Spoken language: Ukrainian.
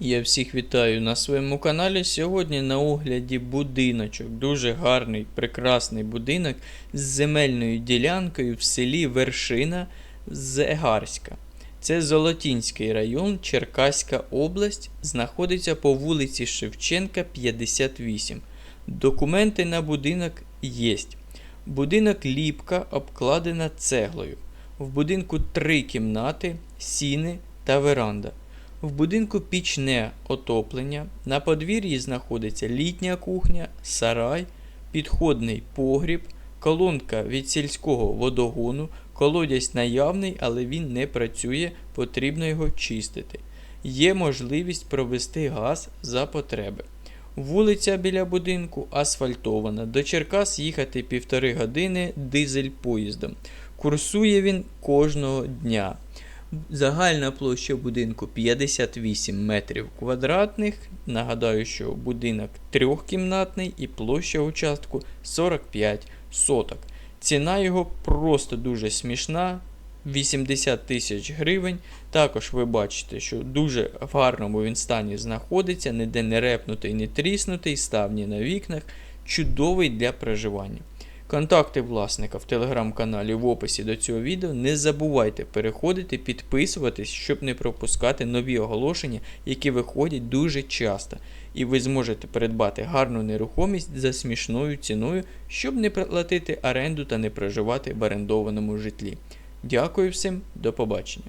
Я всіх вітаю на своєму каналі. Сьогодні на огляді будиночок. Дуже гарний, прекрасний будинок з земельною ділянкою в селі Вершина Зегарська. Це Золотінський район, Черкаська область, знаходиться по вулиці Шевченка, 58. Документи на будинок є. Будинок ліпка обкладена цеглою. В будинку три кімнати, сіни та веранда. В будинку пічне отоплення. На подвір'ї знаходиться літня кухня, сарай, підходний погріб, колонка від сільського водогону, колодязь наявний, але він не працює, потрібно його чистити. Є можливість провести газ за потреби. Вулиця біля будинку асфальтована. До Черкас їхати півтори години дизель поїздом. Курсує він кожного дня. Загальна площа будинку 58 метрів квадратних. Нагадаю, що будинок трьохкімнатний і площа участку 45 соток. Ціна його просто дуже смішна. 80 тисяч гривень. Також ви бачите, що дуже в гарному він стані знаходиться, ніде не репнутий, не тріснутий, ставні на вікнах, чудовий для проживання. Контакти власника в телеграм-каналі в описі до цього відео. Не забувайте переходити, підписуватись, щоб не пропускати нові оголошення, які виходять дуже часто. І ви зможете придбати гарну нерухомість за смішною ціною, щоб не платити оренду та не проживати в орендованому житлі. Дякую всім, до побачення.